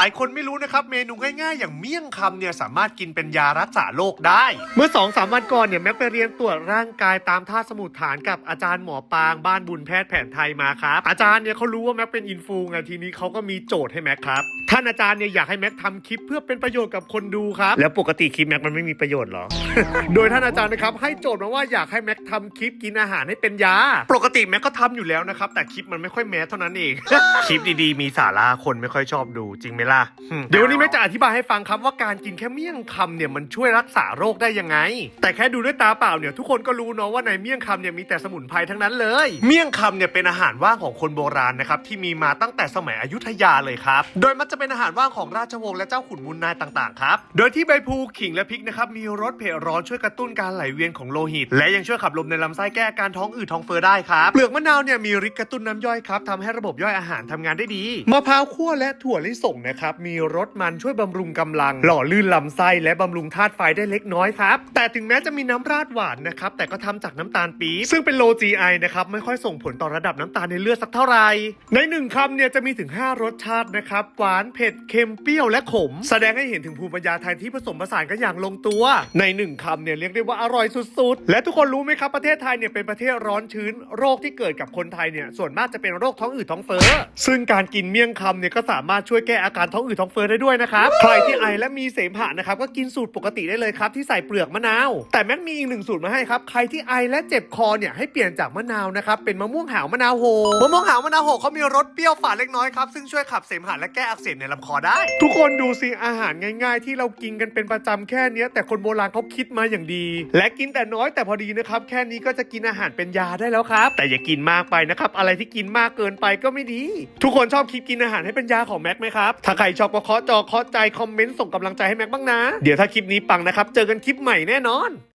ลายคนไม่รู้นะครับ เมนูง่ายๆ อย่างเมี่ยงคำเนี่ยสามารถกินเป็นยารักษาโรคได้ เมื่อ2อสวันก่อนเนี่ยแม็กไปเรียนตรวจร่างกายตามท่าสมุดฐานกับอาจารย์หมอปางบ้านบุญแพทย์แผนไทยมาครับ อาจารย์เนี่ยเขารู้ว่าแม็กเป็นอินฟูไงทีนี้เขาก็มีโจทย์ให้แม็กครับท่านอาจารย์เนี่ยอยากให้แม็กทำคลิปเพื่อเป็นประโยชน์กับคนดูครับ แล้วปกติคลิปแม็กมันไม่มีประโยชน์หรอ โดยท่านอาจารย์นะครับให้โจทย์มาว่าอยากให้แม็กทำคลิปกินอาหารให้เป็นยา ปกติแม็กก็ทำอยู่แล้วนะครับแต่คลิปมันไม่ค่อยแมสเท่านั้นเอง คลิปดีๆมีสาระคนไม่ค่อยชอบดูจริงไหมล่ะอืมเดี๋ยววันนี้แม็กจะอธิบายให้ฟังครับว่าการกินแค่เมี่ยงคำเนี่ยมันช่วยรักษาโรคได้ยังไง แต่แค่ดูด้วยตาเปล่าเนี่ยทุกคนก็รู้เนาะว่าในเมี่ยงคำเนี่ยมีแต่สมุนไพรทั้งนั้นเลย เมี่ยงคำเนี่ยเป็นอาหารว่างของคนโบราณนะครับที่มีมาตั้งแต่สมัยอยุธยาเลยครับ โดยมันจะเป็นอาหารว่างของราชวงศ์และเจ้าขุนมูลนายต่างๆครับ โดยที่ใบพลูขิงและพริกนะครับมีรสเผ็ดร้อนช่วยกระตุ้นการไหลเวียนของโลหิต และยังช่วยขับลมในลำไส้แก้อาการท้องอืดท้องเฟ้อได้ครับเปลือกมะนาวเนี่ยมีฤทธิ์กระตุ้นน้ำย่อยครับทำให้ระบบย่อยอาหารทำงานได้ดีมะพร้าวคั่วและถั่วลิสงนะครับ มีรสมันช่วยบำรุงกำลัง หล่อลื่นลำไส้และบำรุงธาตุไฟได้เล็กน้อยครับ แต่ถึงแม้จะมีน้ำราดหวานนะครับ แต่ก็ทำจากน้ำตาลปี๊บซึ่งเป็นโล GI นะครับ ไม่ค่อยส่งผลต่อระดับน้ำตาลในเลือดสักเท่าไหร่ ในหนึ่งคำเนี่ยจะมีถึง 5 รสชาตินะครับ หวาน เผ็ด เค็ม เปรี้ยว และขม แสดงให้เห็นถึงภูมิปัญญาไทยที่ผสมผสานกันอย่างลงตัว ในหนึ่งคำเนี่ยเรียกได้ว่าอร่อยสุดๆ และทุกคนรู้ไหมครับประเทศไทยเนี่ยเป็นประเทศร้อนชื้น โรคที่เกิดกับคนไทยเนี่ยส่วนมากจะเป็นโรคท้องอืดท้องเฟ้อ ซึ่งการกินเมี่ยงคำเนี่ยก็สามารถช่วยแก้อาการท้องอืดท้องเฟ้อได้ด้วยนะครับ ใครที่ไอและมีเสมหะนะครับก็กินสูตรปกติได้เลยครับที่ใส่เปลือกมะนาว แต่แม็กมีอีกหนึ่งสูตรมาให้ครับใครที่ไอและเจ็บคอเนี่ยให้เปลี่ยนจากมะนาวนะครับเป็นมะม่วงหาวมะนาวโหมะม่วงหาวมะนาวโหเขามีรสเปรี้ยวฝาดเล็กน้อยครับซึ่งช่วยขับเสมหะและแก้อักเสบในลำคอได้ ทุกคนดูสิอาหารง่าย ๆ ที่เรากินกันเป็นประจำแค่เนี้ยแต่คนโบราณเขาคิดมาอย่างดี และกินแต่น้อยแต่พอดีนะครับแค่นี้ก็จะกินอาหารเป็นยาได้แล้วครับ แต่อย่ากินมากไปนะครับอะไรที่กินมากเกินไปก็ไม่ดี ทุกคนชอบคลิปกินอาหารให้เป็นยาของแม็กไหมครับถ้าใครชอบก็เคาะจอเคาะใจคอมเมนต์ส่งกำลังใจให้แม็กบ้างนะ เดี๋ยวถ้าคลิปนี้ปังนะครับ เจอกันคลิปใหม่แน่นอน